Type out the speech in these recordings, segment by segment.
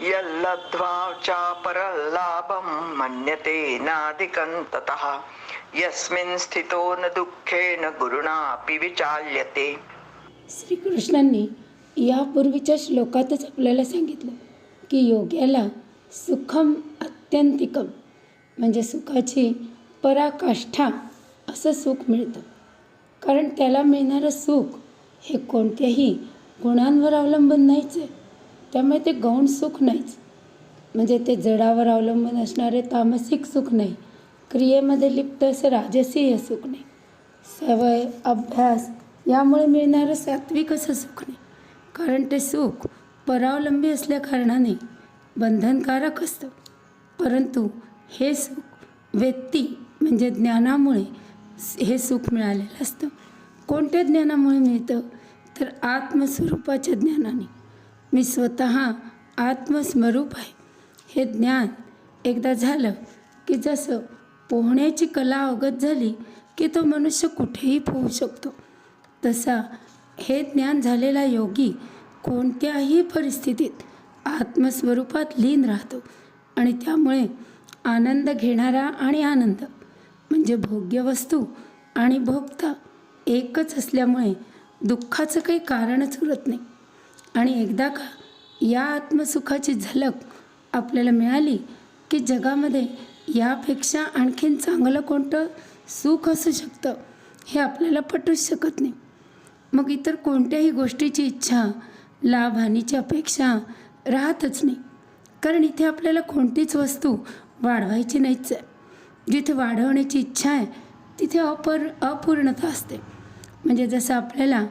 यल्लब्ध्वा चापरल्लाभं मन्यते नाधिकं ततः। यस्मिन् स्थितो न दुःखेन गुरुणापि विचाल्यते। श्रीकृष्णांनी यापूर्वीच्या श्लोकातच आपल्याला सांगितलं की योग्याला सुखम अत्यंतिकम म्हणजे सुखाची पराकाष्ठा असं सुख मिळतं. कारण त्याला मिळणारं सुख हे कोणत्याही गुणांवर अवलंबून नाहीच आहे. त्यामुळे ते गौण सुख नाहीच. म्हणजे ते जडावर अवलंबून असणारे तामसिक सुख नाही. क्रियेमध्ये लिप्त असं राजसीय सुख नाही. सवय अभ्यास यामुळे मिळणारं सात्विक असं सुख नाही. कारण ते सुख परावलंबी असल्याकारणाने बंधनकारक असतं. परंतु हे सुख व्यक्ती म्हणजे ज्ञानामुळे हे सुख मिळालेलं असतं. कोणत्या ज्ञानामुळे मिळतं? तर आत्मस्वरूपाच्या ज्ञानाने. मी स्वतः आत्मस्वरूप आहे. हे ज्ञान एकदा झालं की जसं पोहण्याची कला अवगत झाली की तो मनुष्य कुठेही पोहू शकतो तसा हे ज्ञान झालेला योगी कोणत्याही परिस्थितीत आत्मस्वरूपात लीन राहतो आणि त्यामुळे आनंद घेणारा आणि आनंद म्हणजे भोग्य वस्तू आणि भोगता एकच असल्यामुळे दुःखाचं काही कारणच उरत नाही. आणि एकदा का या आत्मसुखाची झलक आपल्याला मिळाली की जगामध्ये यापेक्षा आणखीन चांगलं कोणतं सुख असू शकतं हे आपल्याला पटूच शकत नाही. मग इतर कोणत्याही गोष्टीची इच्छा लाभ हानीची अपेक्षा राहतच नाही. कारण इथे आपल्याला कोणतीच वस्तू वाढवायची नाहीच आहे. जिथे वाढवण्याची इच्छा आहे तिथे अपर अपूर्णता असते. म्हणजे जसं आपल्याला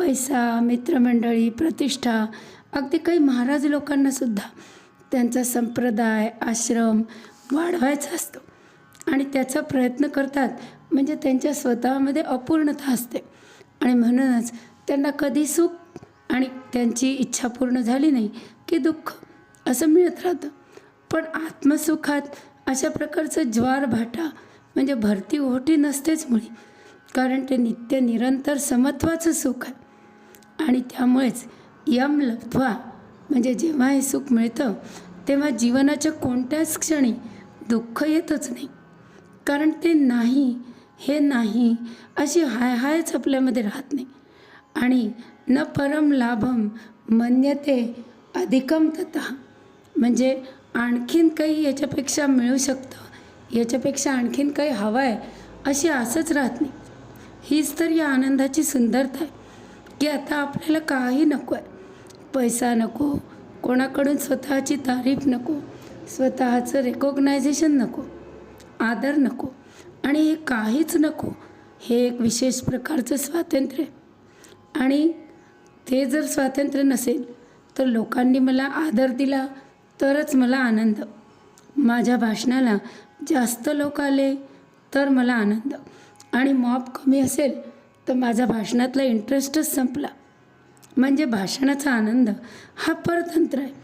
पैसा मित्रमंडळी प्रतिष्ठा अगदी काही महाराज लोकांनासुद्धा त्यांचा संप्रदाय आश्रम वाढवायचा असतो. आणि त्याचा प्रयत्न करतात म्हणजे त्यांच्या स्वतःमध्ये अपूर्णता असते. आणि म्हणूनच त्यांना कधी सुख आणि त्यांची इच्छा पूर्ण झाली नाही की दुःख असं मिळत राहतं. पण आत्मसुखात अशा प्रकारचं ज्वार भाटा म्हणजे भरती ओहोटी नसतेच मुळी. कारण ते नित्य निरंतर समत्वाचं सुख आहे. आणि त्यामुळेच यम लब्ध्वा म्हणजे जेव्हा हे सुख मिळतं तेव्हा जीवनाच्या कोणत्याच क्षणी दुःख येतच नाही. कारण ते नाही हे नाही अशी हाय हायच आपल्यामध्ये राहत नाही. आणि न परम लाभम मन्यते अधिकम तथा म्हणजे आणखीन काही याच्यापेक्षा मिळू शकतं याच्यापेक्षा आणखीन काही हवं आहे अशी असंच राहत नाही. हीच तर या आनंदाची सुंदरता आहे. की आता आपल्याला काही नको आहे. पैसा नको कोणाकडून स्वतःची तारीफ नको स्वतःचं रेकॉग्नायझेशन नको आदर नको आणि हे काहीच नको हे एक विशेष प्रकारचं स्वातंत्र्य आणि ते जर स्वातंत्र्य नसेल तर लोकांनी मला आदर दिला तरच मला आनंद. माझ्या भाषणाला जास्त लोक आले तर मला आनंद. आणि मॉब कमी असेल तर माझा भाषणातला इंटरेस्टच संपला. म्हणजे भाषणाचा आनंद हा परतंत्र आहे.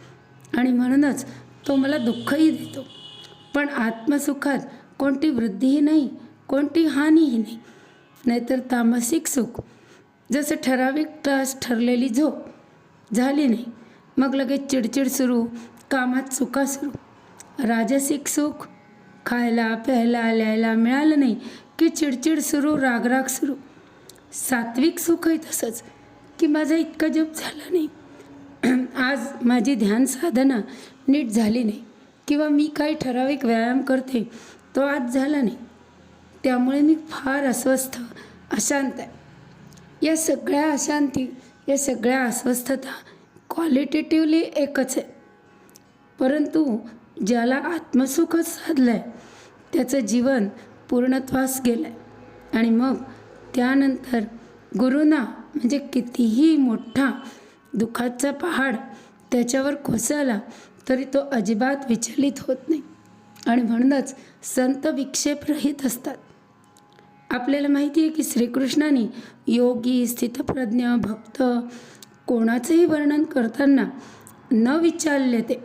आणि म्हणूनच तो मला दुःखही देतो. पण आत्मसुखात कोणती वृद्धीही नाही कोणती हानीही नाही. नाहीतर तामसिक सुख जसं ठराविक तास ठरलेली झोप झाली नाही मग लगेच चिडचिड सुरू कामात चुका सुरू. राजसिक सुख खायला प्यायला लिहायला मिळालं नाही की चिडचिड सुरू रागराग सुरू. सात्विक सुखही तसंच की माझा इतका जप झाला नाही. आज माझी ध्यान साधना नीट झाली नाही किंवा मी काही ठराविक व्यायाम करते तो आज झाला नाही. त्यामुळे मी फार अस्वस्थ अशांत आहे. या सगळ्या अशांती या सगळ्या अस्वस्थता क्वालिटेटिव्हली एकच आहे. परंतु ज्याला आत्मसुखच साधलं आहे त्याचं जीवन पूर्णत्वास गेलं आहे आणि मग त्यानंतर गुरुना म्हणजे कितीही मोठा दुःखाचा पहाड त्याच्यावर कोसळला तरी तो अजिबात विचलित होत नाही. आणि म्हणूनच संत विक्षेपरहित असतात. आपल्याला माहिती आहे की श्रीकृष्णाने योगी स्थितप्रज्ञ भक्त कोणाचंही वर्णन करताना न विचारले ते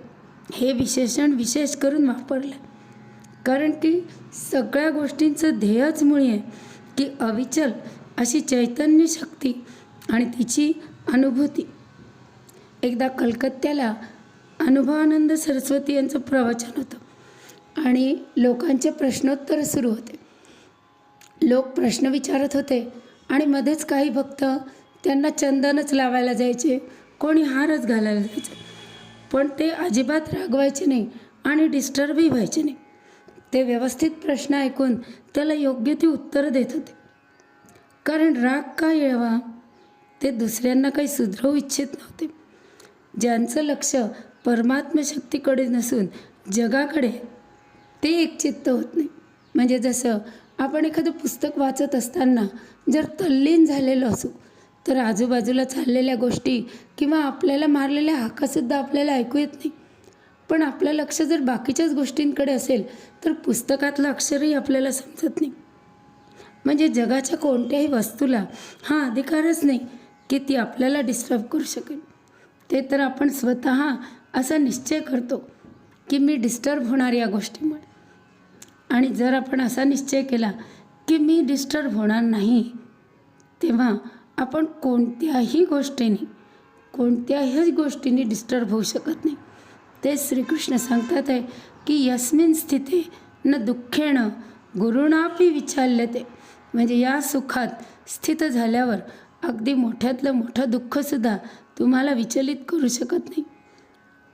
हे विशेषण विशेष करून वापरलं. कारण की सगळ्या गोष्टींचं ध्येयच मुळी आहे. की अविचल अशी चैतन्य शक्ती आणि तिची अनुभूती. एकदा कलकत्त्याला अनुभवानंद सरस्वती यांचं प्रवचन होतं आणि लोकांचे प्रश्नोत्तर सुरू होते. लोक प्रश्न विचारत होते आणि मध्येच काही भक्त त्यांना चंदनच लावायला जायचे कोणी हारच घालायला जायचे. पण ते अजिबात रागवायचे नाही आणि डिस्टर्बही व्हायचे नाही. ते व्यवस्थित प्रश्न ऐकून त्याला योग्य ती उत्तरं देत होते. कारण राग का येवा ते दुसऱ्यांना काही सुधरवू इच्छित नव्हते. ज्यांचं लक्ष परमात्मशक्तीकडे नसून जगाकडे ते एक चित्त होत नाही. म्हणजे जसं आपण एखादं पुस्तक वाचत असताना जर तल्लीन झालेलो असू तर आजूबाजूला चाललेल्या गोष्टी किंवा आपल्याला मारलेल्या हाकासुद्धा आपल्याला ऐकू येत नाही. पण आपलं लक्ष जर बाकीच्याच गोष्टींकडे असेल तर पुस्तकातलं अक्षरही आपल्याला समजत नाही. म्हणजे जगाच्या कोणत्याही वस्तूला हा अधिकारच नाही की ती आपल्याला डिस्टर्ब करू शकेल. ते तर आपण स्वतः असा निश्चय करतो की मी डिस्टर्ब होणार या गोष्टीमुळे. आणि जर आपण असा निश्चय केला की मी डिस्टर्ब होणार नाही तेव्हा आपण कोणत्याही गोष्टीने कोणत्याही गोष्टीने डिस्टर्ब होऊ शकत नाही. ते श्रीकृष्ण सांगतात आहे की यस्मिन स्थिते न दुःखेण गुरुणापी विचाल्यते. म्हणजे या सुखात स्थित झाल्यावर अगदी मोठ्यातलं मोठं दुःखसुद्धा तुम्हाला विचलित करू शकत नाही.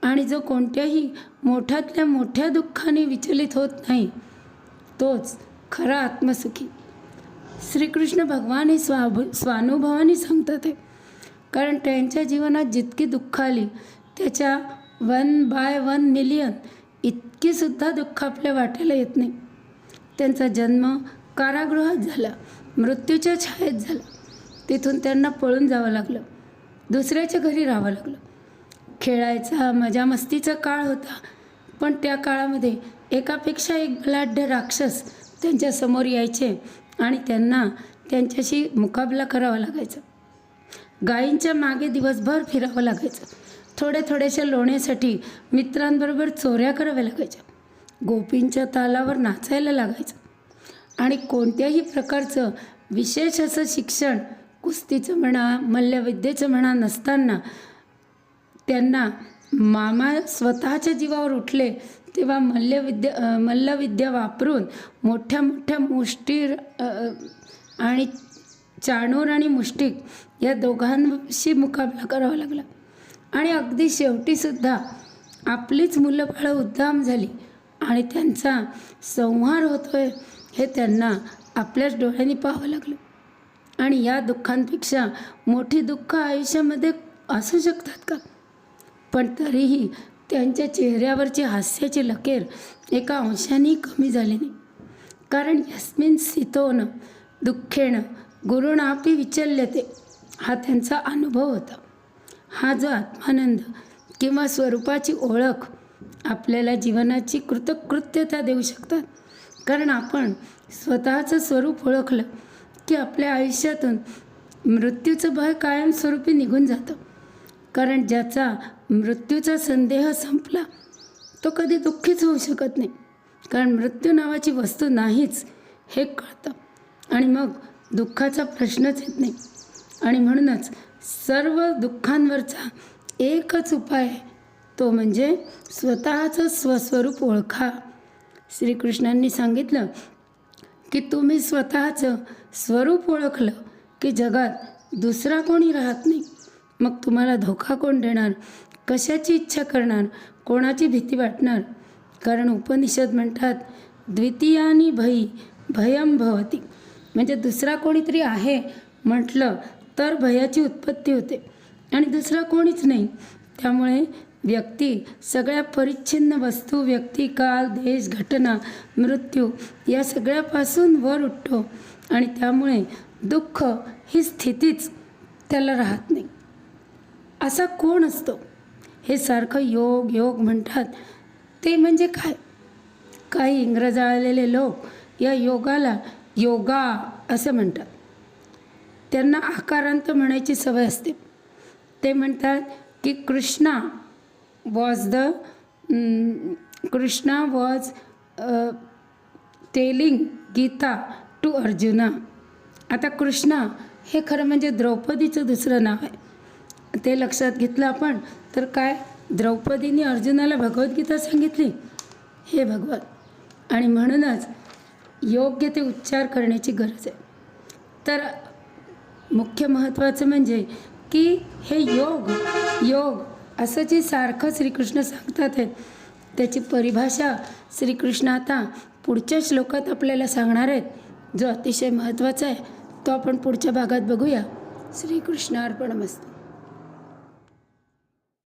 आणि जो कोणत्याही मोठ्यातल्या मोठ्या दुःखाने विचलित होत नाही तोच खरा आत्मसुखी. श्रीकृष्ण भगवान हे स्वाभ स्वानुभवाने सांगतात आहे. कारण त्यांच्या जीवनात जितकी दुःख आली त्याच्या वन बाय वन मिलियन इतकीसुद्धा दुःख आपल्या वाटेला येत नाही. त्यांचा जन्म कारागृहात झाला मृत्यूच्या छायेत झाला. तिथून त्यांना पळून जावं लागलं दुसऱ्याच्या घरी राहावं लागलं. खेळायचा मजामस्तीचा काळ होता पण त्या काळामध्ये एकापेक्षा एक बलाढ्य राक्षस त्यांच्यासमोर यायचे आणि त्यांना त्यांच्याशी मुकाबला करावा लागायचा. गायींच्या मागे दिवसभर फिरावं लागायचं. थोड्या थोड्याशा लोण्यासाठी मित्रांबरोबर चोऱ्या कराव्या लागायच्या. गोपींच्या तालावर नाचायला लागायचं. आणि कोणत्याही प्रकारचं विशेष असं शिक्षण कुस्तीचं म्हणा मल्लविद्येचं म्हणा नसताना त्यांना मामा स्वतःच्या जीवावर उठले तेव्हा मल्लविद्या मल्लविद्या वापरून मोठ्या मोठ्या मुष्टी आणि चाणूर आणि मुष्टिक या दोघांशी मुकाबला करावा लागला. आणि अगदी शेवटीसुद्धा आपलीच मुलं बाळं उद्दाम झाली आणि त्यांचा संहार होतोय हे त्यांना आपल्याच डोळ्यांनी पाहावं लागलं. आणि या दुःखांपेक्षा मोठी दुःख आयुष्यामध्ये असू शकतात का? पण तरीही त्यांच्या चेहऱ्यावरची हास्याची लकेर एका अंशानेही कमी झाली नाही. कारण यस्मिन सितोनं दुःखेनं गुरुणापी विचल्यते. हा त्यांचा अनुभव होता. हा जो आत्मानंद किंवा स्वरूपाची ओळख आपल्याला जीवनाची कृतकृत्यता देऊ शकतात. कारण आपण स्वतःचं स्वरूप ओळखलं की आपल्या आयुष्यातून मृत्यूचं भय कायमस्वरूपी निघून जातं. कारण ज्याचा मृत्यूचा संदेह संपला तो कधी दुःखीच होऊ शकत नाही. कारण मृत्यू नावाची वस्तू नाहीच हे कळतं. आणि मग दुःखाचा प्रश्नच येत नाही. आणि म्हणूनच सर्व दुःखांवरचा एकच उपाय तो म्हणजे स्वतःचं स्वस्वरूप ओळखा. श्रीकृष्णांनी सांगितलं की तुम्ही स्वतःचं स्वरूप ओळखलं की जगात दुसरा कोणी राहत नाही. मग तुम्हाला धोका कोण देणार? कशाची इच्छा करणार? कोणाची भीती वाटणार? कारण उपनिषद म्हणतात द्वितीयानी भयी भयम भवती. म्हणजे दुसरा कोणीतरी आहे म्हटलं तर भयाची उत्पत्ती होते. आणि दुसरा कोणीच नाही. त्यामुळे व्यक्ती सगळ्या परिच्छिन्न वस्तू व्यक्ती काल देश घटना मृत्यू या सगळ्यापासून वर उठतो. आणि त्यामुळे दुःख ही स्थितीच त्याला राहत नाही. असा कोण असतो? हे सारखं योग योग म्हणतात. ते म्हणजे काय? काही इंग्रज आलेले लोक या योगाला योगा असं म्हणतात. त्यांना आकारांत म्हणायची सवय असते. ते म्हणतात की Krishna was the Krishna was telling Gita to Arjuna. आता कृष्णा हे खरं म्हणजे द्रौपदीचं दुसरं नाव आहे. ते लक्षात घेतलं आपण तर काय? द्रौपदीने अर्जुनाला भगवद्गीता सांगितली? हे भगवत. आणि म्हणूनच योग्य ते उच्चार करण्याची गरज आहे. तर मुख्य महत्त्वाचं म्हणजे की हे योग योग असं जे सारखं श्रीकृष्ण सांगतात आहेत त्याची परिभाषा श्रीकृष्ण आता पुढच्या श्लोकात आपल्याला सांगणार आहेत. जो अतिशय महत्त्वाचा आहे तो आपण पुढच्या भागात बघूया. श्रीकृष्ण अर्पणमस्तू